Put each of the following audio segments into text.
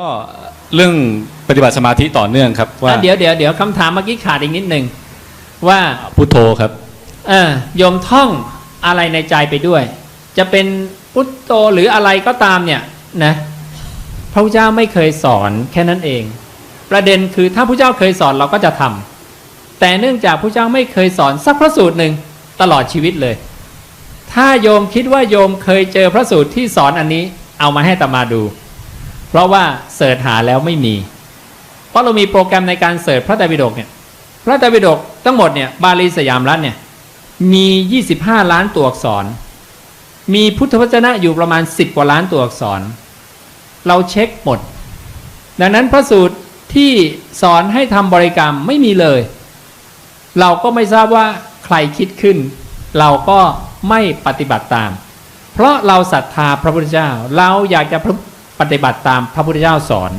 ก็เรื่องปฏิบัติสมาธิต่อเนื่องครับว่าอะเดี๋ยวเดี๋ยวเดี๋ยวคำถามเมื่อกี้ขาดอีกนิดหนึ่งว่าพุทโธครับเออโยมท่องอะไรในใจไปด้วย จะเป็นพุทโธหรืออะไรก็ตามเนี่ยนะ พระพุทธเจ้าไม่เคยสอนแค่นั้นเอง ประเด็นคือถ้าพระเจ้าเคยสอนเราก็จะทำแต่เนื่องจากพระเจ้าไม่เคยสอนสักพระสูตรหนึ่งตลอดชีวิตเลย ถ้าโยมคิดว่าโยมเคยเจอพระสูตรที่สอนอันนี้ เอามาให้ตมาดู เพราะว่าเสิร์ชหาแล้วไม่มี เพราะเรามีโปรแกรมในการเสิร์ชพระไตรปิฎกเนี่ย พระไตรปิฎกทั้งหมดเนี่ยบาลีสยามรัฐเนี่ยมี 25 ล้านตัวอักษร มีพุทธวจนะอยู่ประมาณ 10 กว่าล้านตัวอักษร เราเช็คหมด ดังนั้นพระสูตรที่สอนให้ทำบริกรรมไม่มีเลย เราก็ไม่ทราบว่าใครคิดขึ้น เราก็ไม่ปฏิบัติตาม เพราะเราศรัทธาพระพุทธเจ้า เราอยากจะ ปฏิบัติตามพระพุทธเจ้าสอน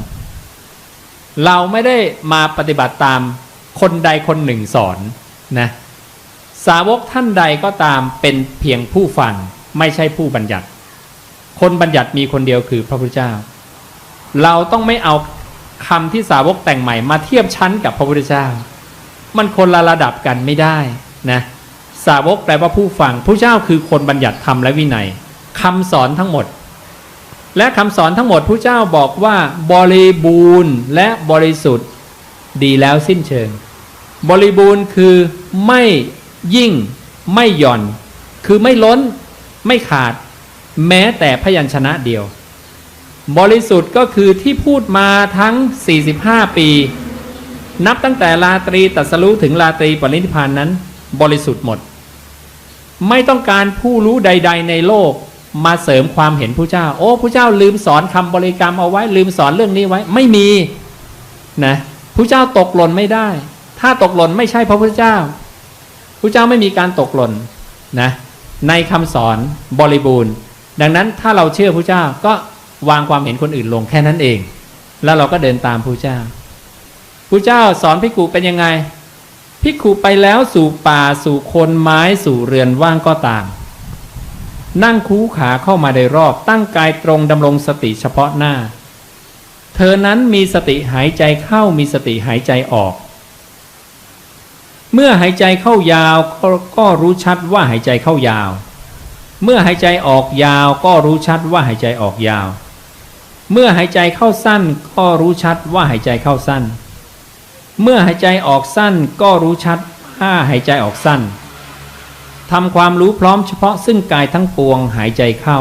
เราไม่ได้มาปฏิบัติตามคนใดคนหนึ่งสอนนะสาวกท่านใดก็ตามเป็นเพียงผู้ฟังไม่ใช่ผู้บัญญัติ คนบัญญัติมีคนเดียวคือพระพุทธเจ้า เราต้องไม่เอาคำที่สาวกแต่งใหม่มาเทียบชั้นกับพระพุทธเจ้า มันคนละระดับกันไม่ได้นะสาวกแปลว่าผู้ฟังผู้เจ้าคือคนบัญญัติธรรมและวินัยคำสอนทั้งหมด และคำสอนทั้งหมดผู้เจ้าบอกว่าบริบูรณ์และบริสุทธิ์ดีแล้วสิ้นเชิง บริบูรณ์คือไม่ยิ่งไม่หย่อน คือไม่ล้นไม่ขาด แม้แต่พยัญชนะเดียว บริสุทธิ์ก็คือที่พูดมาทั้ง 45 ปี นับตั้งแต่ลาตรีตัสรู้ถึงลาตรีปรินิพานนั้น บริสุทธิ์หมด ไม่ต้องการผู้รู้ใด ๆ ในโลก มาเสริมความเห็นผู้เจ้า โอ้ผู้เจ้าลืมสอนคำบริกรรมเอาไว้ ลืมสอนเรื่องนี้ไว้ ไม่มีนะผู้เจ้าตกหล่นไม่ได้ ถ้าตกหล่นไม่ใช่พระพุทธเจ้าผู้เจ้าไม่มีการตกหล่นนะในคำสอนบริบูรณ์ ดังนั้นถ้าเราเชื่อผู้เจ้าก็วางความเห็นคนอื่นลงแค่นั้นเอง แล้วเราก็เดินตามผู้เจ้าผู้เจ้าสอนพิกขุเป็นยังไงพิกขุไปแล้วสู่ป่าสู่คนไม้สู่เรือนว่างก็ตาม นั่งคูขาเข้ามาในรอบตั้งกายตรงดำรงสติเฉพาะหน้า เธอนั้นมีสติหายใจเข้ามีสติหายใจออก เมื่อหายใจเข้ายาวก็ก็รู้ชัดว่าหายใจเข้ายาว เมื่อหายใจออกยาวก็รู้ชัดว่าหายใจออกยาว เมื่อหายใจเข้าสั้นก็รู้ชัดว่าหายใจเข้าสั้น เมื่อหายใจออกสั้นก็รู้ชัดว่าหายใจออกสั้น ทำความรู้พร้อมเฉพาะซึ่งกายทั้งปวงหายใจเข้า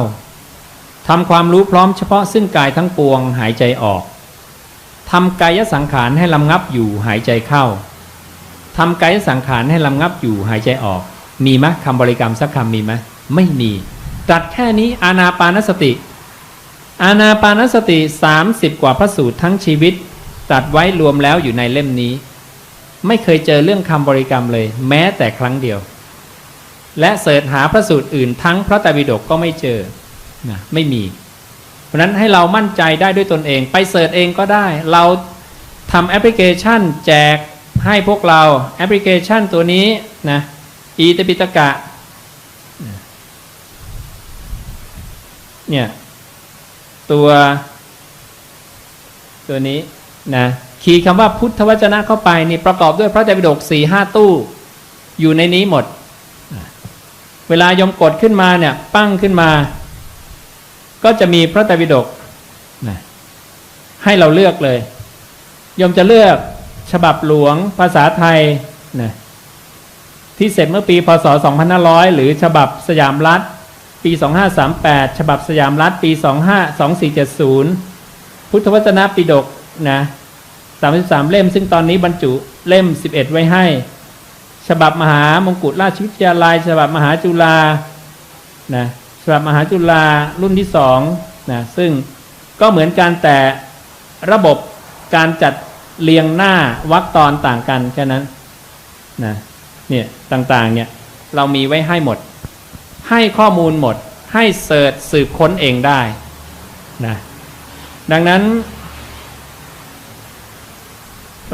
ทำความรู้พร้อมเฉพาะซึ่งกายทั้งปวงหายใจออกทำกายสังขารให้ลำงับอยู่หายใจเข้าทำกายสังขารให้ลำงับอยู่หายใจออก มีไหมคำบริกรรมสักคำมีไหมไม่มีตัดแค่นี้อานาปานสติ อานาปานสติ 30 กว่าพระสูตรทั้งชีวิต ตัดไว้รวมแล้วอยู่ในเล่มนี้ ไม่เคยเจอเรื่องคำบริกรรมเลย แม้แต่ครั้งเดียว และเสิร์ชหาพระสูตรอื่นทั้งพระไตรปิฎกก็ไม่เจอนะไม่มี เพราะฉะนั้นให้เรามั่นใจได้ด้วยตนเอง ไปเสิร์ชเองก็ได้ เราทำแอปพลิเคชันแจกให้พวกเราแอปพลิเคชันตัวนี้นะอีตปิตกะเนี่ยตัวตัวนี้นะคีย์คำว่าพุทธวจนะเข้าไปนี่ประกอบด้วยพระไตรปิฎกสี่ห้าตู้ อยู่ในนี้หมด เวลายมกดขึ้นมาเนี่ย ปั้งขึ้นมา ก็จะมีพระไตรปิฎกนะให้เราเลือกเลยยมจะเลือกฉบับหลวงภาษาไทยนะที่เสร็จเมื่อปีพศ 2500 หรือฉบับสยามรัฐ ปี 2538 ฉบับสยามรัฐ ปี 25 2470 พุทธวจนะปิฎกนะ33 เล่ม ซึ่งตอนนี้บรรจุเล่ม 11 ไว้ให้ ฉบับมหามงกุฎราชวิทยาลัย ฉบับมหาจุฬานะฉบับมหาจุฬารุ่นที่สองนะซึ่งก็เหมือนกันแต่ระบบการจัดเรียงหน้าวรรคตอนต่างกันแค่นั้นนะเนี่ยต่างๆเนี่ยเรามีไว้ให้หมด ให้ข้อมูลหมดให้เสิร์ชสืบค้นเองได้นะดังนั้น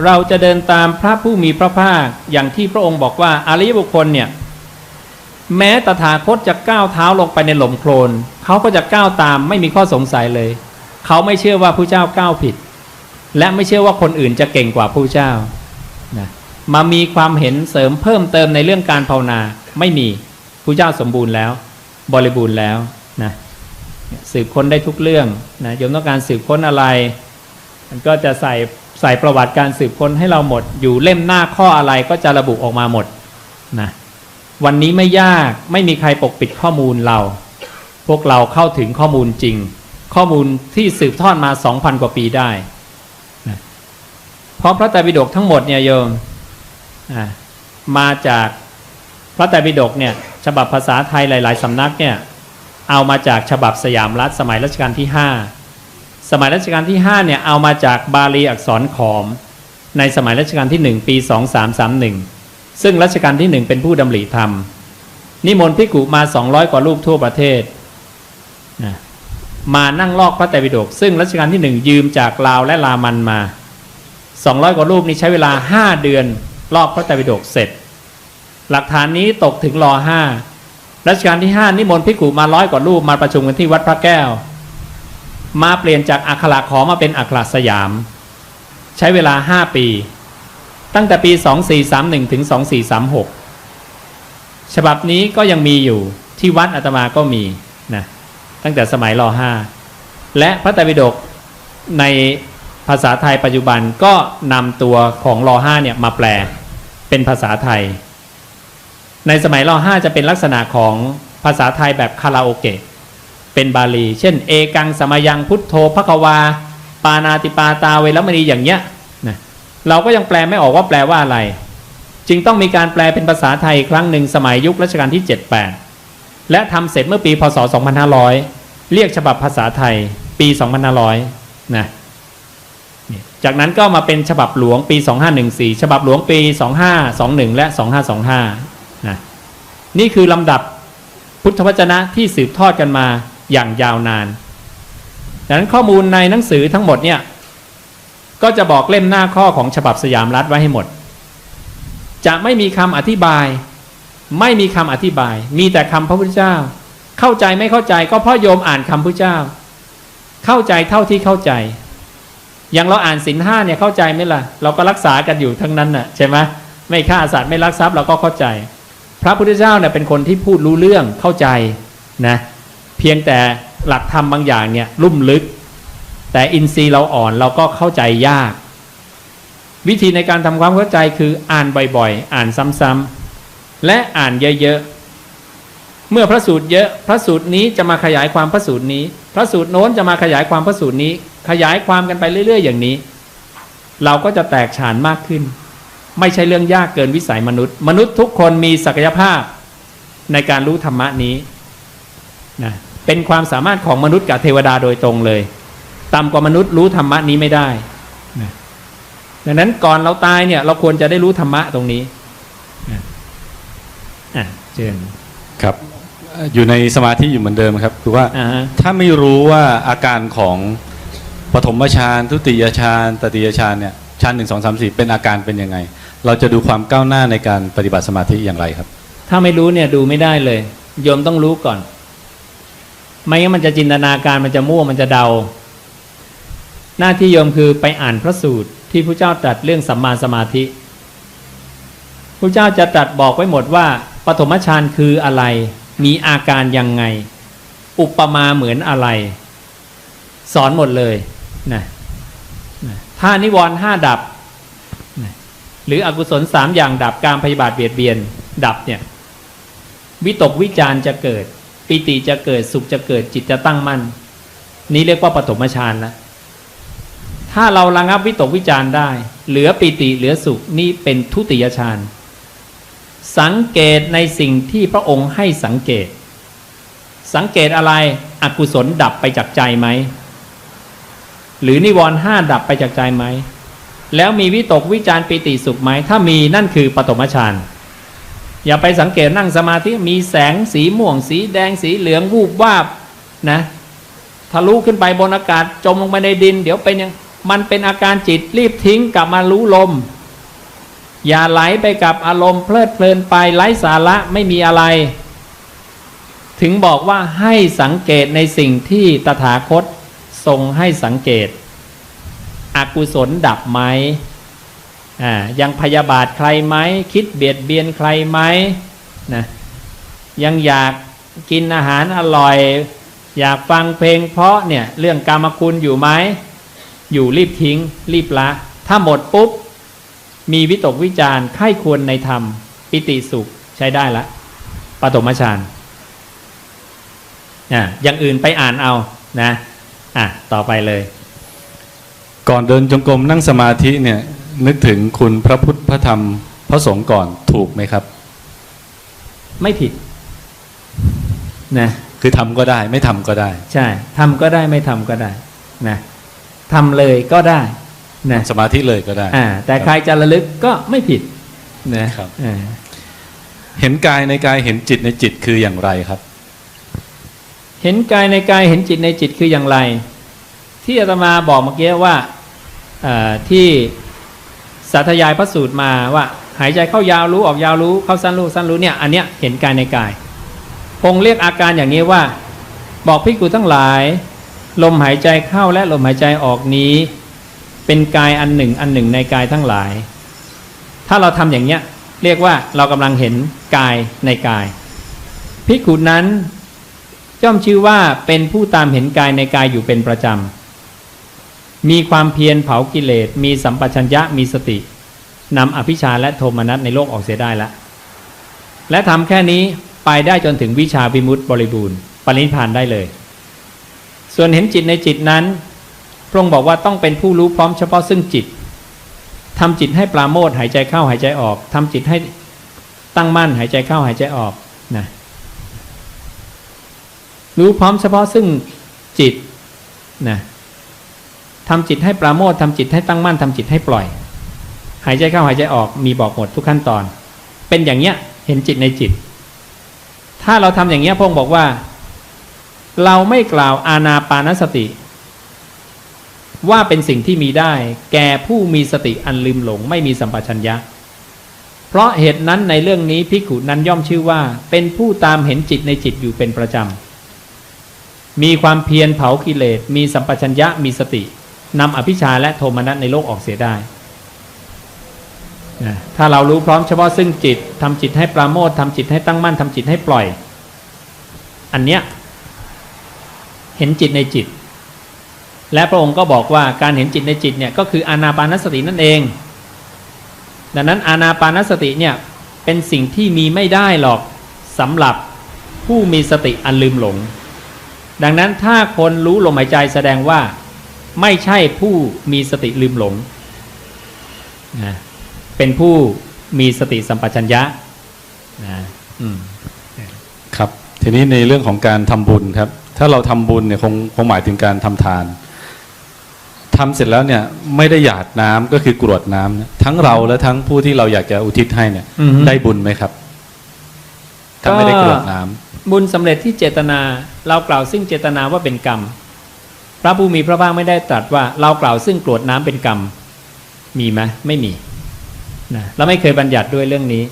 เราจะเดินตามพระผู้มีพระภาคอย่างที่พระองค์บอกว่าอริยบุคคลเนี่ย แม้ตถาคตจะก้าวเท้าลงไปในหล่มโคลนเขาก็จะก้าวตามไม่มีข้อสงสัยเลย เขาไม่เชื่อว่าผู้เจ้าก้าวผิด และไม่เชื่อว่าคนอื่นจะเก่งกว่าผู้เจ้านะมามีความเห็นเสริมเพิ่มเติมในเรื่องการภาวนาไม่มีผู้เจ้าสมบูรณ์แล้ว บริบูรณ์แล้วนะสืบค้นได้ทุกเรื่องนะโยมต้องการสืบค้นอะไร มันก็จะใส่ ใส่ประวัติการสืบค้นให้เราหมด อยู่เล่มหน้าข้ออะไรก็จะระบุออกมาหมดนะวันนี้ไม่ยากไม่มีใครปกปิดข้อมูลเรา พวกเราเข้าถึงข้อมูลจริง ข้อมูลที่สืบทอดมา 2,000 กว่าปีได้นะเพราะพระไตรปิฎกทั้งหมดเนี่ยโยมมาจากพระไตรปิฎกเนี่ยฉบับภาษาไทยหลาย ๆ สำนักเนี่ยเอามาจากฉบับสยามรัฐสมัยรัชกาลที่ 5 สมัยรัชกาลที่5เนี่ยเอามาจากบาลีอักษรขอม ในสมัยรัชกาลที่ 1 ปี 2331 ซึ่งรัชกาลที่ 1 เป็นผู้ดำริธรรม นิมนต์พิกุมา 200 กว่ารูปทั่วประเทศนะมานั่งลอกพระไตรปิฎกซึ่งรัชกาลที่หนึ่งยืมจากลาวและลามันมา 200 กว่ารูปนี้ใช้เวลา 5 เดือนลอกพระไตรปิฎกเสร็จ หลักฐานนี้ตกถึงรอ5รัชกาลที่ 5 นิมนต์พิกุมาร้อยกว่ารูปมาประชุมกันที่วัดพระแก้ว มาเปลี่ยนจากอักขระขอมาเป็นอักขระสยาม ใช้เวลา 5 ปี ตั้งแต่ปี 2431 ถึง 2436 ฉบับนี้ก็ยังมีอยู่ที่วัดอาตมาก็มีนะตั้งแต่สมัยรห้าและพระไตรปิฎกในภาษาไทยปัจจุบันก็นำตัวของรห้าเนี่ยมาแปลเป็นภาษาไทย ในสมัยรห้าจะเป็นลักษณะของภาษาไทยแบบคาราโอเกะ เป็นบาลี เช่น เอกังสมยังพุทโธพะควา ปานาติปาตาเวรมณีอย่างเงี้ยนะเราก็ยังแปลไม่ออกว่าแปลว่าอะไร จึงต้องมีการแปลเป็นภาษาไทยครั้งหนึ่งสมัยยุครัชกาลที่ 7-8 และทำเสร็จเมื่อปีพศ 2500 เรียกฉบับภาษาไทยปี 2500 นะนี่จากนั้นก็มาเป็นฉบับหลวงปี 2514 ฉบับหลวงปี 2521 และ 2525 นะ นี่คือลำดับพุทธวจนะที่สืบทอดกันมา อย่างยาวนานดังนั้นข้อมูลในหนังสือทั้งหมดเนี่ย ก็จะบอกเล่มหน้าข้อของฉบับสยามรัฐไว้ให้หมด จะไม่มีคำอธิบาย ไม่มีคำอธิบาย มีแต่คำพระพุทธเจ้า เข้าใจไม่เข้าใจก็เพราะโยมอ่านคำพระเจ้า เข้าใจเท่าที่เข้าใจ อย่างเราอ่านสินห้าเนี่ยเข้าใจไหมล่ะ เราก็รักษากันอยู่ทั้งนั้นน่ะใช่ไหมไม่ฆ่าสัตว์ไม่ลักทรัพย์เราก็เข้าใจ พระพุทธเจ้าเนี่ยเป็นคนที่พูดรู้เรื่องเข้าใจนะ เพียงแต่หลักธรรมบางอย่างเนี่ยลุ่มลึก แต่อินทรีย์เราอ่อนเราก็เข้าใจยาก วิธีในการทำความเข้าใจคืออ่านบ่อยๆ อ่านซ้ำๆและอ่านเยอะๆ เมื่อพระสูตรเยอะพระสูตรนี้จะมาขยายความพระสูตรนี้ พระสูตรโน้นจะมาขยายความพระสูตรนี้ ขยายความกันไปเรื่อย ๆ อย่างนี้ เราก็จะแตกฉานมากขึ้น ไม่ใช่เรื่องยากเกินวิสัยมนุษย์ มนุษย์ทุกคนมีศักยภาพในการรู้ธรรมะนี้นะ เป็นความสามารถของมนุษย์กับเทวดาโดยตรงเลย ต่ำกว่ามนุษย์รู้ธรรมะนี้ไม่ได้นะดังนั้นก่อนเราตายเนี่ยเราควรจะได้รู้ธรรมะตรงนี้นะอะเชิญครับเอ่ออยู่ในสมาธิอยู่เหมือนเดิมครับ คือว่าอ่าฮะถ้าไม่รู้ว่าอาการของปฐมฌานทุติยฌานตติยฌานเนี่ยฌานหนึ่งสองสามสี่เป็นอาการเป็นยังไง เราจะดูความก้าวหน้าในการปฏิบัติสมาธิอย่างไรครับ ถ้าไม่รู้เนี่ยดูไม่ได้เลยโยมต้องรู้ก่อน ไม่งั้นมันจะจินตนาการมันจะมั่วมันจะเดา หน้าที่โยมคือไปอ่านพระสูตรที่พระเจ้าตรัสเรื่องสัมมาสมาธิพระเจ้าจะตรัสบอกไว้หมดว่าปฐมฌานคืออะไร มีอาการยังไง อุปมาเหมือนอะไร สอนหมดเลยนะถ้านิวรณ์ห้าดับ หรืออกุศลสามอย่างดับการพยาบาทเบียดเบียน ดับเนี่ย วิตกวิจารณ์จะเกิด ปิติจะเกิดสุขจะเกิดจิตจะตั้งมั่น นี้เรียกว่าปฐมฌานแล้วถ้าเราระงับวิตกวิจารได้ เหลือปิติเหลือสุขนี่เป็นทุติยฌานสังเกตในสิ่งที่พระองค์ให้สังเกต สังเกตอะไรอกุศลดับไปจากใจไหม หรือนิวรณ์ห้าดับไปจากใจไหม แล้วมีวิตกวิจารปิติสุขไหม ถ้ามีนั่นคือปฐมฌาน อย่าไปสังเกตนั่งสมาธิมีแสงสีม่วง สีแดงสีเหลืองวูบวาบนะทะลุขึ้นไปบนอากาศจมลงไปในดิน เดี๋ยวเป็นยังมันเป็นอาการจิตรีบทิ้งกลับมารู้ลม อย่าไหลไปกับอารมณ์เพลิดเพลินไปไร้สาระไม่มีอะไร ถึงบอกว่าให้สังเกตในสิ่งที่ตถาคตทรงให้สังเกต อกุศลดับไหม อ่ายังพยาบาทใครไหมคิดเบียดเบียนใครไหมนะยังอยากกินอาหารอร่อย อยากฟังเพลงเพราะเนี่ยเรื่องกรรมคุณอยู่ไหมอยู่รีบทิ้ง รีบละ ถ้าหมดปุ๊บ มีวิตกวิจารณ์ไข้ควรในธรรม ปิติสุขใช้ได้ละปฐมฌานอะอย่างอื่นไปอ่านเอานะอะต่อไปเลย ก่อนเดินจงกรมนั่งสมาธิเนี่ย นึกถึงคุณพระพุทธพระธรรมพระสงฆ์ก่อนถูกไหมครับ ไม่ผิดนะคือทำก็ได้ ไม่ทำก็ได้ ใช่ทำก็ได้ไม่ทำก็ได้นะทำเลยก็ได้นะสมาธิเลยก็ได้อ่าแต่ใครจะระลึกก็ไม่ผิดนะครับอ่าเห็นกายในกายเห็นจิตในจิตคืออย่างไรครับ เห็นกายในกายเห็นจิตในจิตคืออย่างไร ที่อาตมาบอกเมื่อกี้ว่าเอ่อที่ สาธยายพระสูตรมาว่า หายใจเข้ายาวรู้ออกยาวรู้เข้าสั้นรู้สั้นรู้เนี่ยอันเนี้ยเห็นกายในกายคงเรียกอาการอย่างนี้ว่า บอกพิกูทั้งหลาย ลมหายใจเข้าและลมหายใจออกนี้ เป็นกายอันหนึ่งอันหนึ่งในกายทั้งหลาย ถ้าเราทำอย่างเนี้ยเรียกว่าเรากำลังเห็นกายในกายพิกูนั้นย่อมชื่อว่าเป็นผู้ตามเห็นกายในกายอยู่เป็นประจำ มีความเพียรเผากิเลส มีสัมปชัญญะมีสตินำอภิชาและโทมนัสในโลกออกเสียได้ละ และทำแค่นี้ไปได้จนถึงวิชาวิมุตติบริบูรณ์ปรินิพพานได้เลย ส่วนเห็นจิตในจิตนั้น พระองค์บอกว่าต้องเป็นผู้รู้พร้อมเฉพาะซึ่งจิตทำจิตให้ปราโมทหายใจเข้าหายใจออกทำจิตให้ตั้งมั่นหายใจเข้าหายใจออกนะรู้พร้อมเฉพาะซึ่งจิตนะ ทำจิตให้ปราโมททำจิตให้ตั้งมั่นทำจิตให้ปล่อย หายใจเข้าหายใจออกมีบอกหมดทุกขั้นตอน เป็นอย่างเนี้ยเห็นจิตในจิต ถ้าเราทำอย่างเนี้ยพงค์บอกว่า เราไม่กล่าวอาณาปานสติ ว่าเป็นสิ่งที่มีได้ แก่ผู้มีสติอันลืมหลง ไม่มีสัมปชัญญะ เพราะเหตุนั้นในเรื่องนี้พิกุนั้นย่อมชื่อว่า เป็นผู้ตามเห็นจิตในจิตอยู่เป็นประจำมีความเพียรเผากิเลส มีสัมปชัญญะ มีสติ นำอภิชาและโทมนัสในโลกออกเสียได้นะถ้าเรารู้พร้อมเฉพาะซึ่งจิตทำจิตให้ปราโมททำจิตให้ตั้งมั่นทำจิตให้ปล่อย อันเนี้ยเห็นจิตในจิต และพระองค์ก็บอกว่าการเห็นจิตในจิตเนี่ยก็คืออานาปานสตินั่นเอง ดังนั้นอานาปานสติเนี่ยเป็นสิ่งที่มีไม่ได้หรอกสำหรับผู้มีสติอันลืมหลง ดังนั้นถ้าคนรู้ลมหายใจแสดงว่า ไม่ใช่ผู้มีสติลืมหลงนะเป็นผู้มีสติสัมปชัญญะนะอืมครับ ทีนี้ในเรื่องของการทำบุญครับ ถ้าเราทำบุญเนี่ยคงคงหมายถึงการทำทานทำเสร็จแล้วเนี่ยไม่ได้หยาดน้ำก็คือกรวดน้ำเนี่ยทั้งเราและทั้งผู้ที่เราอยากจะอุทิศให้เนี่ยอือฮึได้บุญไหมครับถ้าไม่ได้กรวดน้ำบุญสำเร็จที่เจตนา เรากล่าวซึ่งเจตนาว่าเป็นกรรม พระผู้มีพระภาคไม่ได้ตรัสว่าเรากล่าวซึ่งกรวดน้ำเป็นกรรม มีไหมไม่มีนะเราไม่เคยบัญญัติด้วยเรื่องนี้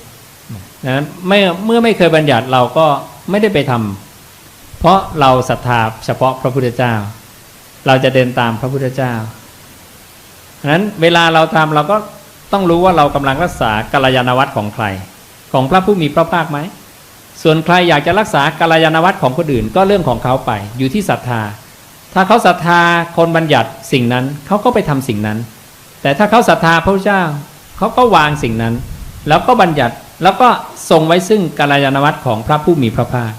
นะไม่เมื่อไม่เคยบัญญัติเราก็ไม่ได้ไปทำเพราะเราศรัทธาเฉพาะพระพุทธเจ้า เราจะเดินตามพระพุทธเจ้าฉะนั้นเวลาเราทำเราก็ต้องรู้ว่าเรากำลังรักษากัลยาณวัตรของใคร ของพระผู้มีพระภาคไหมส่วนใครอยากจะรักษากัลยาณวัตรของคนอื่น ก็เรื่องของเขาไปอยู่ที่ศรัทธา ถ้าเขาศรัทธาคนบัญญัติสิ่งนั้นเขาก็ไปทำสิ่งนั้น แต่ถ้าเขาศรัทธาพระเจ้าเขาก็วางสิ่งนั้น แล้วก็บัญญัติแล้วก็ทรงไว้ซึ่งกัลยาณวัตของพระผู้มีพระภาค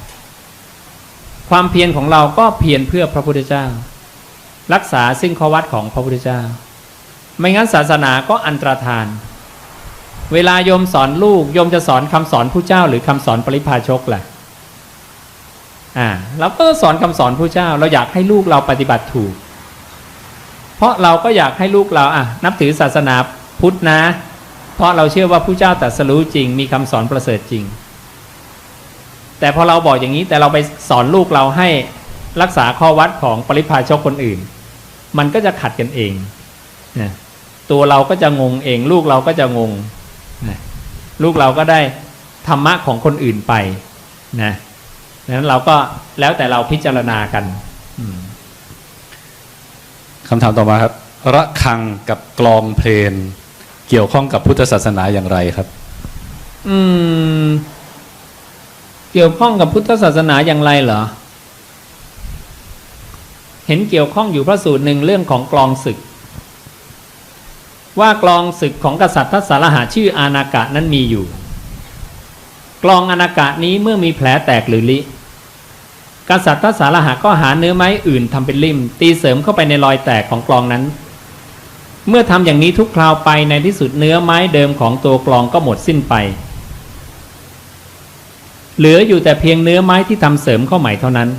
ความเพียรของเราก็เพียรเพื่อพระพุทธเจ้า รักษาซึ่งข้อวัดของพระพุทธเจ้า ไม่งั้นศาสนาก็อันตรธาน เวลาโยมสอนลูกโยมจะสอนคำสอนผู้เจ้าหรือคำสอนปริพาชกแหละ อ่าเราก็สอนคำสอนผู้เจ้า เราอยากให้ลูกเราปฏิบัติถูก เพราะเราก็อยากให้ลูกเราอะนับถือศาสนาพุทธนะ เพราะเราเชื่อว่าผู้เจ้าตรัสรู้จริง มีคำสอนประเสริฐจริง แต่พอเราบอกอย่างนี้แต่เราไปสอนลูกเราให้รักษาข้อวัดของปริพาชกคนอื่น มันก็จะขัดกันเองนะตัวเราก็จะงงเอง ลูกเราก็จะงงนะลูกเราก็ได้ธรรมะของคนอื่นไปนะ นั้นเราก็แล้วแต่เราพิจารณากันอืมคำถามต่อมาครับ ระฆังกับกลองเพลงเกี่ยวข้องกับพุทธศาสนาอย่างไรครับ อืม เกี่ยวข้องกับพุทธศาสนาอย่างไรเหรอ เห็นเกี่ยวข้องอยู่พระสูตรหนึ่งเรื่องของกลองศึก ว่ากลองศึกของกษัตริย์ทัศสารหาชื่ออานากะนั้นมีอยู่ กลองอานากะนี้เมื่อมีแผลแตกหรือลิ กษัตริย์ทัศสารหะก็หาเนื้อไม้อื่นทำเป็นลิ่ม ตีเสริมเข้าไปในรอยแตกของกลองนั้น เมื่อทำอย่างนี้ทุกคราวไปในที่สุดเนื้อไม้เดิมของตัวกลองก็หมดสิ้นไป เหลืออยู่แต่เพียงเนื้อไม้ที่ทำเสริมเข้าใหม่เท่านั้น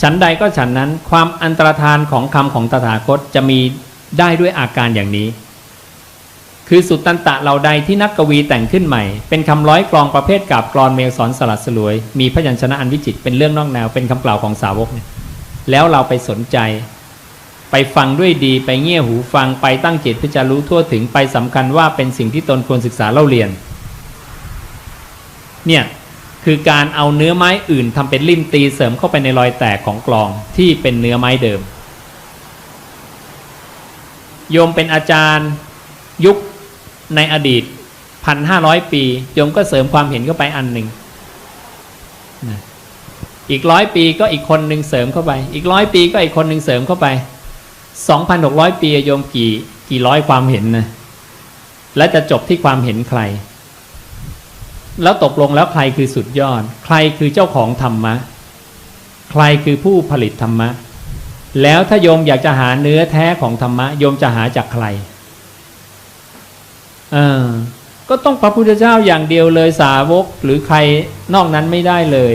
ฉันใดก็ฉันนั้นความอันตรธานของคำของตถาคตจะมีได้ด้วยอาการอย่างนี้ คือสุตตันตะเหล่าใดที่นักกวีแต่งขึ้นใหม่ เป็นคำร้อยกลองประเภทกาบกรอนเมลสอนสลัดสลวย มีพยัญชนะอันวิจิตรเป็นเรื่องนอกแนวเป็นคำกล่าวของสาวกเนี่ยแล้วเราไปสนใจ ไปฟังด้วยดีไปเงี่ยหูฟังไปตั้งจิตเพื่อจะรู้ทั่วถึงไปสำคัญว่าเป็นสิ่งที่ตนควรศึกษาเล่าเรียน เนี่ยคือการเอาเนื้อไม้อื่นทำเป็นลิ่มตีเสริมเข้าไปในรอยแตกของกลองที่เป็นเนื้อไม้เดิม โยมเป็นอาจารย์ยุค ในอดีตพันห้าร้อยปีโยมก็เสริมความเห็นเข้าไปอันหนึ่งนะอีกร้อยปีก็อีกคนหนึ่งเสริมเข้าไป อีกร้อยปีก็อีกคนหนึ่งเสริมเข้าไปสองพันหกร้อยปีโยมกี่กี่ร้อยความเห็นนะและจะจบที่ความเห็นใคร แล้วตกลงแล้วใครคือสุดยอด ใครคือเจ้าของธรรมะ ใครคือผู้ผลิตธรรมะ แล้วถ้าโยมอยากจะหาเนื้อแท้ของธรรมะ โยมจะหาจากใคร ก็ต้องพระพุทธเจ้าอย่างเดียวเลยสาวกหรือใครนอกนั้นไม่ได้เลย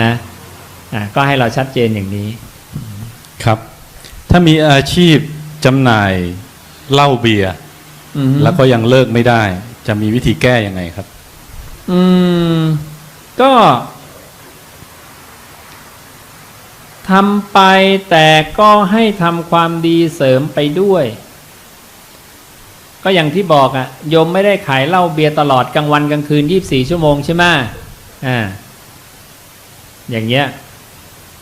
นะอะก็ให้เราชัดเจนอย่างนี้ครับ ถ้ามีอาชีพจำหน่ายเหล้าเบียร์อืมแล้วก็ยังเลิกไม่ได้ จะมีวิธีแก้ยังไงครับ อืม ก็ทำไปแต่ก็ให้ทำความดีเสริมไปด้วย ก็อย่างที่บอกอะโยมไม่ได้ขายเหล้าเบียร์ตลอดกลางวันกลางคืนยี่บสี่ชั่วโมงใช่ไหมอ่าอย่างเงี้ย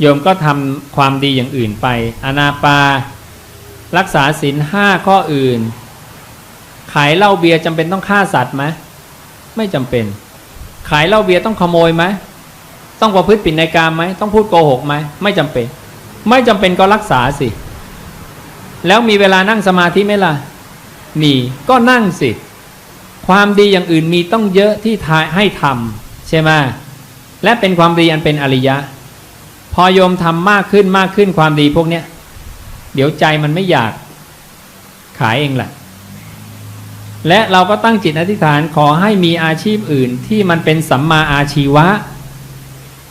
โยมก็ทำความดีอย่างอื่นไป อนาปา รักษาศีลห้าข้ออื่น ขายเหล้าเบียร์จำเป็นต้องฆ่าสัตว์ไหมไม่จำเป็น ขายเหล้าเบียร์ต้องขโมยไหมต้องประพฤติผิดในกามไหมต้องพูดโกหกไหมไม่จำเป็น ไม่จำเป็นก็รักษาสิ แล้วมีเวลานั่งสมาธิไหมล่ะ นี่ก็นั่งสิ ความดีอย่างอื่นมีต้องเยอะที่ทายให้ทำใช่ไหมและเป็นความดีอันเป็นอริยะ พอโยมทำมากขึ้นมากขึ้นความดีพวกเนี้ย เดี๋ยวใจมันไม่อยากขายเองแหละและเราก็ตั้งจิตอธิษฐานขอให้มีอาชีพอื่นที่มันเป็นสัมมาอาชีวะ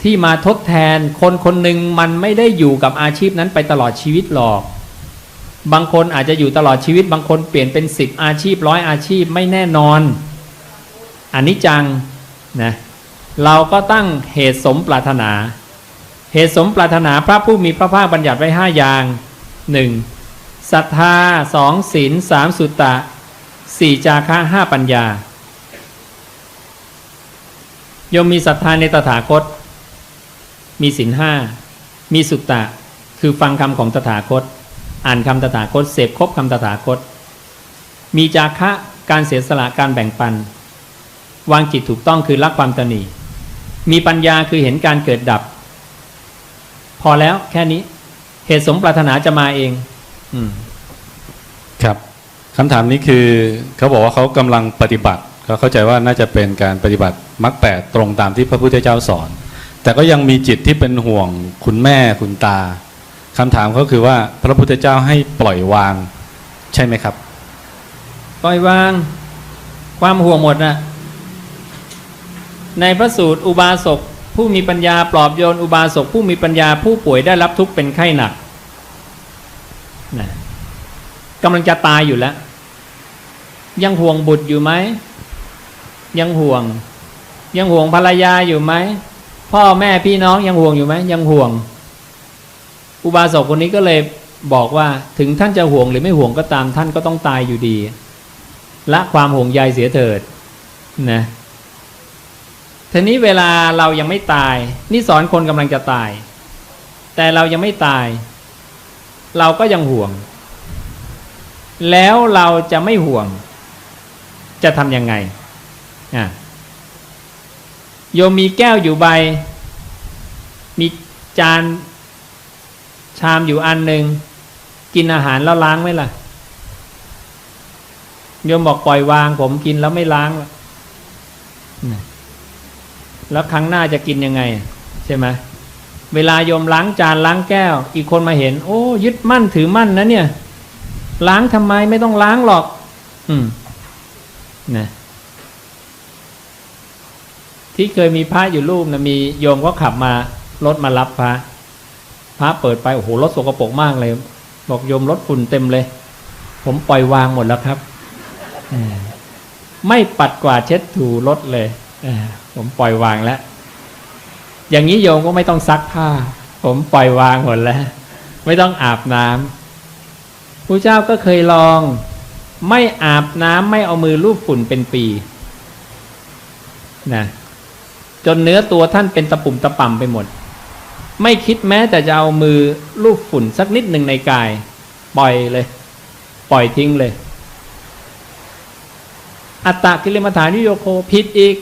ที่มาทดแทนคนคนหนึ่งมันไม่ได้อยู่กับอาชีพนั้นไปตลอดชีวิตหรอก บางคนอาจจะอยู่ตลอดชีวิต บางคนเปลี่ยนเป็นสิบอาชีพร้อยอาชีพไม่แน่นอนอันนี้จังนะเราก็ตั้งเหตุสมปรารถนา เหตุสมปรารถนาพระผู้มีพระภาคบัญญัติไว้ห้าอย่างหนึ่งศรัทธาสองศีลสามสุตตะสี่จาคะห้าปัญญา โยมมีศรัทธาในตถาคต มีศีลห้ามีสุตตะ คือฟังคำของตถาคต อ่านคำตถาคตเสพครบคำตถาคต มีจาคะการเสียสละการแบ่งปัน วางจิตถูกต้องคือรักความตนีมีปัญญาคือเห็นการเกิดดับ พอแล้วแค่นี้ เหตุสมปรารถนาจะมาเอง อืม ครับคำถามนี้คือเขาบอกว่าเขากำลังปฏิบัติเขาเข้าใจว่าน่าจะเป็นการปฏิบัติมรรคแปดตรงตามที่พระพุทธเจ้าสอน แต่ก็ยังมีจิตที่เป็นห่วงคุณแม่คุณตา คำถามเขาคือว่าพระพุทธเจ้าให้ปล่อยวางใช่ไหมครับ ปล่อยวางความห่วงหมดนะในพระสูตรอุบาสกผู้มีปัญญาปลอบโยนอุบาสกผู้มีปัญญาผู้ป่วยได้รับทุกข์เป็นไข้หนักนะกำลังจะตายอยู่แล้ว ยังห่วงบุตรอยู่ไหม ยังห่วง ยังห่วงภรรยาอยู่ไหม พ่อแม่พี่น้องยังห่วงอยู่ไหม ยังห่วง อุบาสกคนนี้ก็เลยบอกว่าถึงท่านจะห่วงหรือไม่ห่วงก็ตามท่านก็ต้องตายอยู่ดีละความห่วงใยเสียเถิดนะทีนี้เวลาเรายังไม่ตาย นี่สอนคนกำลังจะตาย แต่เรายังไม่ตาย เราก็ยังห่วง แล้วเราจะไม่ห่วง จะทำยังไงอะโยมมีแก้วอยู่ใบ มีจาน ชามอยู่อันหนึ่งกินอาหารแล้วล้างไหมล่ะโยมบอกปล่อยวาง ผมกินแล้วไม่ล้างหรอกน่ะแล้วครั้งหน้าจะกินยังไง ใช่ไหมเวลาโยมล้างจานล้างแก้ว อีกคนมาเห็น โอ้ ยึดมั่นถือมั่นนะเนี่ย ล้างทำไมไม่ต้องล้างหรอก อืมนะที่เคยมีพระอยู่รูปนะมีโยมก็ขับมารถมารับพระ พระเปิดไปโอ้โหรถสกปรกมากเลย บอกโยมรถฝุ่นเต็มเลย ผมปล่อยวางหมดแล้วครับไม่ปัดกวาดเช็ดถูรถเลยผมปล่อยวางแล้ว อย่างนี้โยมก็ไม่ต้องซักผ้า ผมปล่อยวางหมดแล้ว ไม่ต้องอาบน้ำพระเจ้าก็เคยลอง ไม่อาบน้ำไม่เอามือลูบฝุ่นเป็นปีนะจนเนื้อตัวท่านเป็นตะปุ่มตะป่ำไปหมด ไม่คิดแม้แต่จะเอามือลูบฝุ่นสักนิดหนึ่งในกาย ปล่อยเลย ปล่อยทิ้งเลย อัตตกิลมัฐานิโยโคผิดอีก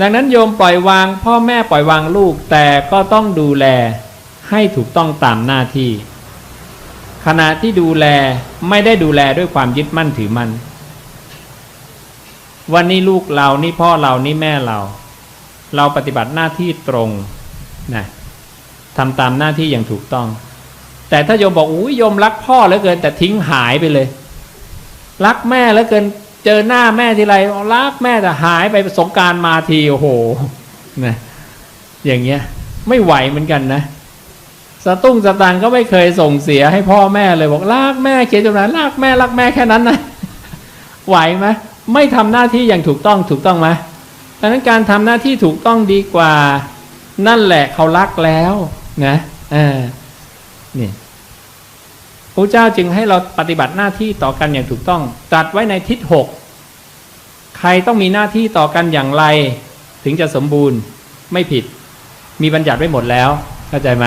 ดังนั้นโยมปล่อยวาง พ่อแม่ปล่อยวางลูกแต่ก็ต้องดูแลให้ถูกต้องตามหน้าที่ ขณะที่ดูแลไม่ได้ดูแลด้วยความยึดมั่นถือมั่นวันนี้ลูกเรานี่พ่อเรานี่แม่เรา เราปฏิบัติหน้าที่ตรง นะทำตามหน้าที่อย่างถูกต้อง แต่ถ้าโยมบอกอุ้ยโยมรักพ่อเหลือเกิน แต่ทิ้งหายไปเลย รักแม่เหลือเกิน เจอหน้าแม่ทีไรรักแม่แต่หายไปสงการมาทีโอ้โหนะอย่างเงี้ย ไม่ไหวเหมือนกันนะสตุ้งสตังค์ก็ไม่เคยส่งเสียให้พ่อแม่เลยบอกรักแม่เขียนจดหมายรักแม่รักแม่แค่นั้นนะไหวไหมไม่ทำหน้าที่อย่างถูกต้องถูกต้องไหมดังนั้นการทำหน้าที่ถูกต้องดีกว่า นั่นแหละเขารักแล้วนะเออนี่พระเจ้าจึงให้เราปฏิบัติหน้าที่ต่อกันอย่างถูกต้องตัดไว้ในทิศหกใครต้องมีหน้าที่ต่อกันอย่างไร ถึงจะสมบูรณ์ไม่ผิด มีบัญญัติไว้หมดแล้ว เข้าใจไหม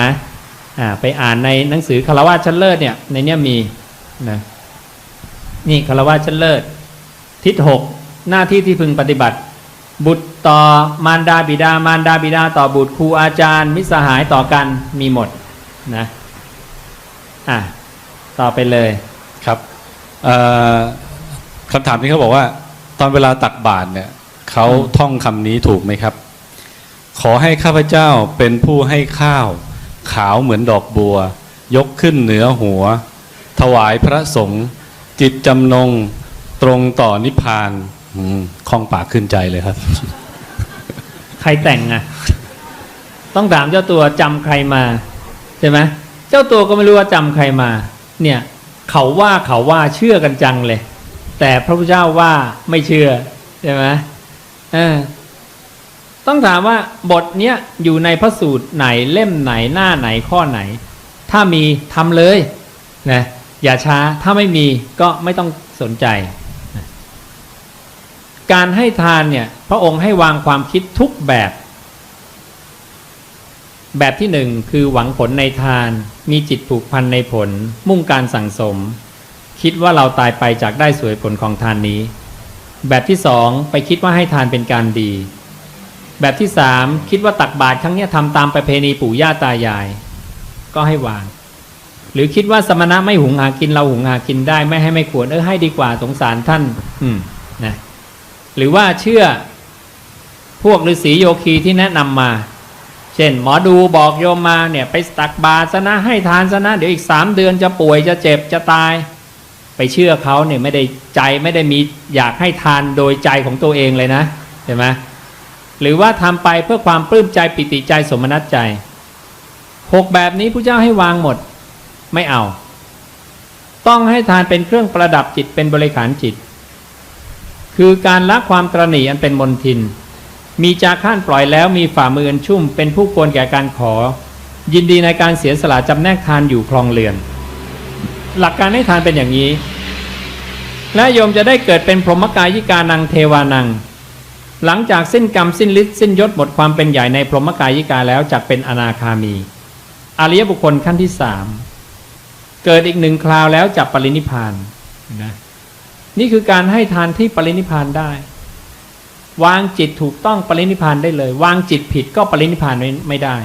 อ่า ไปอ่านในหนังสือคารวะชั้นเลิศเนี่ย ในเนี้ยมีนะนี่คารวะชั้นเลิศทิศหกหน้าที่ที่พึงปฏิบัติ บุตรต่อมารดาบิดามารดาบิดาต่อบุตรครูอาจารย์ มิสหายต่อกันมีหมดนะอะต่อไปเลยครับคำถามที่เขาบอกว่า ตอนเวลาตักบาตรเนี่ยเขาท่องคำนี้ถูกไหมครับ ขอให้ข้าพเจ้าเป็นผู้ให้ข้าว ขาวเหมือนดอกบัว ยกขึ้นเหนือหัว ถวายพระสงฆ์จิตจำนงตรงต่อนิพพาน คล่องปากขึ้นใจเลยครับ ใครแต่งอะ ต้องถามเจ้าตัวจำใครมาใช่ไหมเจ้าตัวก็ไม่รู้ว่าจำใครมา เนี่ย เขาว่าเขาว่าเชื่อกันจังเลย แต่พระพุทธเจ้าว่าไม่เชื่อใช่ไหมเออต้องถามว่าบทเนี้ยอยู่ในพระสูตรไหนเล่มไหนหน้าไหนข้อไหน ถ้ามีทำเลยนะอย่าช้าถ้าไม่มีก็ไม่ต้องสนใจ การให้ทานเนี่ยพระองค์ให้วางความคิดทุกแบบ แบบที่หนึ่งคือหวังผลในทาน มีจิตผูกพันในผล มุ่งการสั่งสม คิดว่าเราตายไปจากได้สวยผลของทานนี้ แบบที่สองไปคิดว่าให้ทานเป็นการดี แบบที่สามคิดว่าตักบาตรครั้งนี้ทำตามประเพณีปู่ย่าตายาย ก็ให้วางหรือคิดว่าสมณะไม่หุงหากินเราหุงหากินได้ไม่ให้ไม่ควรเออให้ดีกว่าสงสารท่าน อืมนะ หรือว่าเชื่อพวกฤาษีโยคีที่แนะนำมา เช่น หมอดูบอกโยมมาเนี่ยไปตักบาตรซะนะให้ทานซะนะเดี๋ยวอีกสามเดือนจะป่วยจะเจ็บจะตาย ไปเชื่อเขาเนี่ยไม่ได้ใจไม่ได้มีอยากให้ทานโดยใจของตัวเองเลยนะเห็นไหมหรือว่าทำไปเพื่อความปลื้มใจปิติใจสมนัตใจหกแบบนี้พระเจ้าให้วางหมดไม่เอา ต้องให้ทานเป็นเครื่องประดับจิตเป็นบริขารจิต คือการละความตรณีอันเป็นมนทิน มีจาข้านปล่อยแล้วมีฝ่ามืออันชุ่ม เป็นผู้ควรแก่การขอ ยินดีในการเสียสละจำแนกทานอยู่คลองเรือน หลักการให้ทานเป็นอย่างนี้ และโยมจะได้เกิดเป็นพรหมกายิกานังเทวานัง หลังจากสิ้นกรรมสิ้นฤทธิ์สิ้นยศหมดความเป็นใหญ่ในพรหมกายิกาแล้วจักเป็นอนาคามี อริยบุคคลขั้นที่สามเกิดอีกหนึ่งคราวแล้วจับปรินิพพานนะ นี่คือการให้ทานที่ปรินิพพานได้ วางจิตถูกต้องปรินิพพานได้เลย วางจิตผิดก็ปรินิพพานไม่ไม่ได้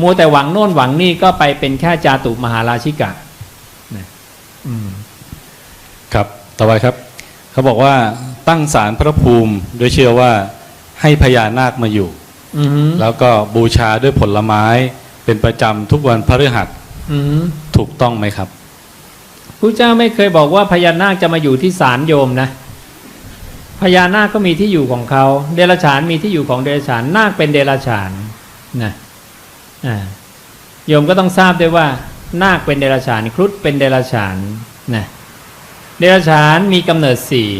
มัวแต่หวังโน่นหวังนี่ก็ไปเป็นแค่จาตุมหาราชิกะนะอืมครับต่อไปครับ เขาบอกว่าตั้งศาลพระภูมิโดยเชื่อว่าให้พญานาคมาอยู่อืมแล้วก็บูชาด้วยผลไม้เป็นประจำทุกวันพฤหัสอืมถูกต้องไหมครับพ ระเจ้าไม่เคยบอกว่าพญานาคจะมาอยู่ที่ศาลโยมนะพญานาคก็มีที่อยู่ของเขา เดรัจฉานมีที่อยู่ของเดรัจฉาน นาคเป็นเดรัจฉานนะโยมก็ต้องทราบด้วยว่า นาคเป็นเดรัจฉาน ครุฑเป็นเดรัจฉานนะเดรัจฉานมีกำเนิดสี่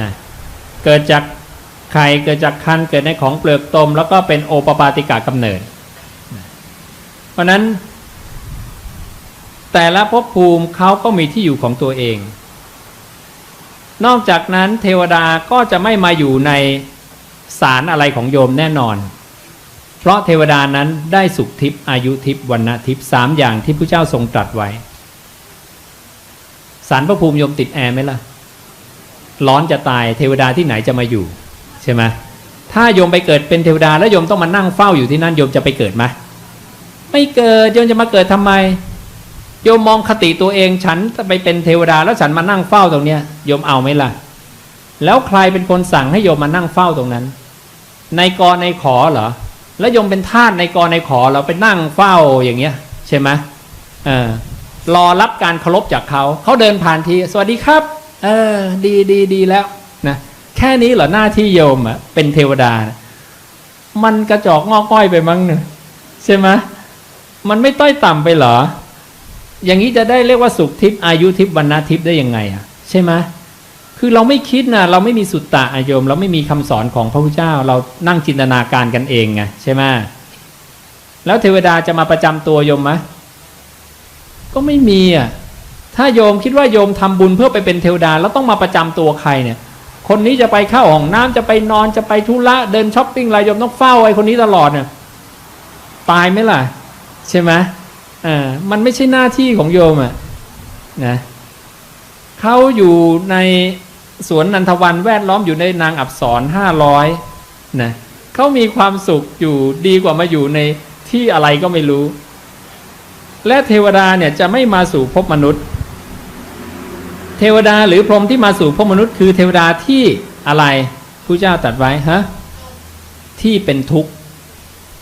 นะเกิดจากไข่เกิดจากคันเกิดในของเปลือกตม แล้วก็เป็นโอปปาติกากำเนิด เพราะฉะนั้น แต่ละภพภูมิเขาก็มีที่อยู่ของตัวเอง นอกจากนั้นเทวดาก็จะไม่มาอยู่ในสารอะไรของโยมแน่นอน เพราะเทวดานั้นได้สุขทิพย์อายุทิพย์วันณทิพย์สามอย่างที่พระเจ้าทรงตรัสไว้ สารพระภูมิโยมติดแอร์ไหมล่ะ ร้อนจะตายเทวดาที่ไหนจะมาอยู่ ใช่ไหมถ้าโยมไปเกิดเป็นเทวดาแล้วโยมต้องมานั่งเฝ้าอยู่ที่นั่นโยมจะไปเกิดไหมไม่เกิดโยมจะมาเกิดทำไม โยมมองคติตัวเองฉันจะไปเป็นเทวดาแล้วฉันมานั่งเฝ้าตรงเนี้ยโยมเอาไหมล่ะ แล้วใครเป็นคนสั่งให้โยมมานั่งเฝ้าตรงนั้น ในกรในขอเหรอแล้วโยมเป็นทาสในกรในขอเราไปนั่งเฝ้าอย่างเงี้ย ใช่ไหมเออรอรับการเคารพจากเขาเขาเดินผ่านที สวัสดีครับ เออ ดีดีดีแล้วนะแค่นี้เหรอหน้าที่โยมอะเป็นเทวดานะมันกระจอกงอกก้อยไปมั้งเนี่ยใช่ไหมมันไม่ต้อยต่ำไปเหรอ อย่างนี้จะได้เรียกว่าสุขทิพย์อายุทิพย์วันนาทิพย์ได้ยังไงอะ ใช่ไหมคือเราไม่คิดนะเราไม่มีสุตตะอาโยม เราไม่มีคำสอนของพระพุทธเจ้า เรานั่งจินตนาการกันเองไงใช่ไหมแล้วเทวดาจะมาประจำตัวโยมไหมก็ไม่มีอะถ้าโยมคิดว่าโยมทำบุญเพื่อไปเป็นเทวดาแล้วต้องมาประจำตัวใครเนี่ย คนนี้จะไปเข้าห้องน้ำจะไปนอนจะไปธุระเดินช้อปปิ้งอะไรโยมต้องเฝ้าไอ้คนนี้ตลอดเนี่ยตายไหมล่ะ ใช่ไหม อ่ามันไม่ใช่หน้าที่ของโยมอะนะเขาอยู่ในสวนนันทวันแวดล้อมอยู่ในนางอับสรห้าร้อยนะเขามีความสุขอยู่ดีกว่ามาอยู่ในที่อะไรก็ไม่รู้ และเทวดาเนี่ยจะไม่มาสู่ภพมนุษย์ เทวดาหรือพรหมที่มาสู่ภพมนุษย์ คือเทวดาที่อะไรพระเจ้าตรัสไว้ฮะที่เป็นทุกข์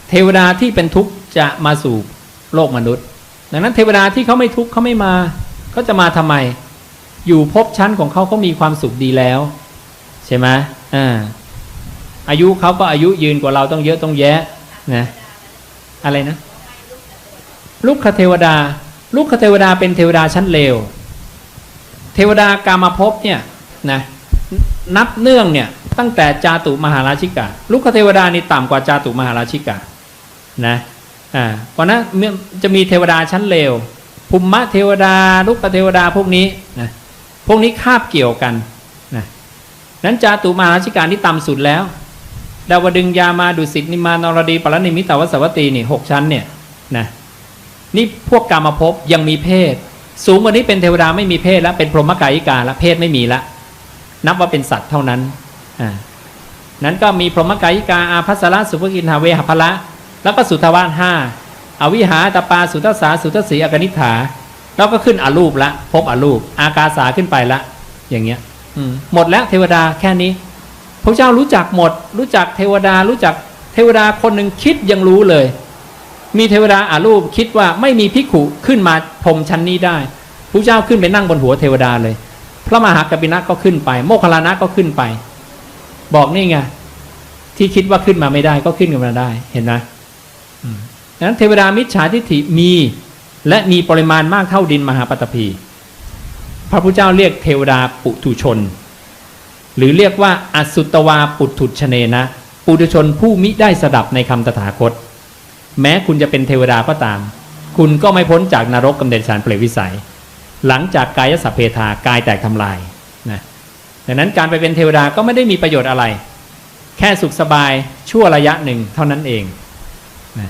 เทวดาที่เป็นทุกข์จะมาสู่โลกมนุษย์ ดังนั้นเทวดาที่เขาไม่ทุกข์เขาไม่มาเขาจะมาทำไม อยู่ภพชั้นของเขาเขามีความสุขดีแล้ว ใช่ไหมอ่าอายุเขาก็อายุยืนกว่าเราต้องเยอะต้องแยะนะอะไรนะลูกคเทวดา ลูกคเทวดาเป็นเทวดาชั้นเลว เทวดากามาภพเนี่ยนะนับเนื่องเนี่ยตั้งแต่จาตุมหาราชิกาลูกคเทวดานี่ต่ำกว่าจาตุมหาราชิกานะ อ่าเพราะนั้นจะมีเทวดาชั้นเลวภูมิเทวดาลูกเทวดาพวกนี้นะพวกนี้คาบเกี่ยวกันนะนั้นจาตุมาราชิกานี่ต่ำสุดแล้ว ดาวดึงยามาดุสิตนิมานรดีปรนิมิตาวสวัตตีนี่หกชั้นเนี่ยนะนี่พวกกามาภพยังมีเพศ สูงกว่านี้เป็นเทวดาไม่มีเพศแล้วเป็นพรหมกายิกาแล้วเพศไม่มีละนับว่าเป็นสัตว์เท่านั้นอ่านั้นก็มีพรหมกายิกาอาภัสระสุภกินหาเวหพละ แล้วก็สุทวานห้าอวิหาตปาสุทสาสุทสีอกนิฐา แล้วก็ขึ้นอรูปละ พบอรูป อากาสาขึ้นไปละ อย่างเงี้ยอืมหมดแล้วเทวดาแค่นี้พระเจ้ารู้จักหมด รู้จักเทวดารู้จักเทวดาคนหนึ่งคิดยังรู้เลย มีเทวดาอารูปคิดว่าไม่มีภิกขุขึ้นมาพรมชั้นนี้ได้พระเจ้าขึ้นไปนั่งบนหัวเทวดาเลย พระมหากบินะก็ขึ้นไป โมคคัลลานะก็ขึ้นไป บอกนี่ไงที่คิดว่าขึ้นมาไม่ได้ก็ขึ้นกันมาได้เห็นไหมดัง นั้นเทวดามิจฉาทิฏฐิมีและมีปริมาณมากเท่าดินมหาปัตตภีพระพุทธเจ้าเรียกเทวดาปุถุชน หรือเรียกว่าอสุตวาปุถุชเนนะ ปุถุชนผู้มิได้สดับในคำตถาคต แม้คุณจะเป็นเทวดาก็ตาม คุณก็ไม่พ้นจากนรกกำเนิดฌานเปรวิสัย หลังจากกายสัพเพทากายแตกทำลายนะดังนั้นการไปเป็นเทวดาก็ไม่ได้มีประโยชน์อะไร แค่สุขสบายชั่วระยะหนึ่งเท่านั้นเอง 嗯。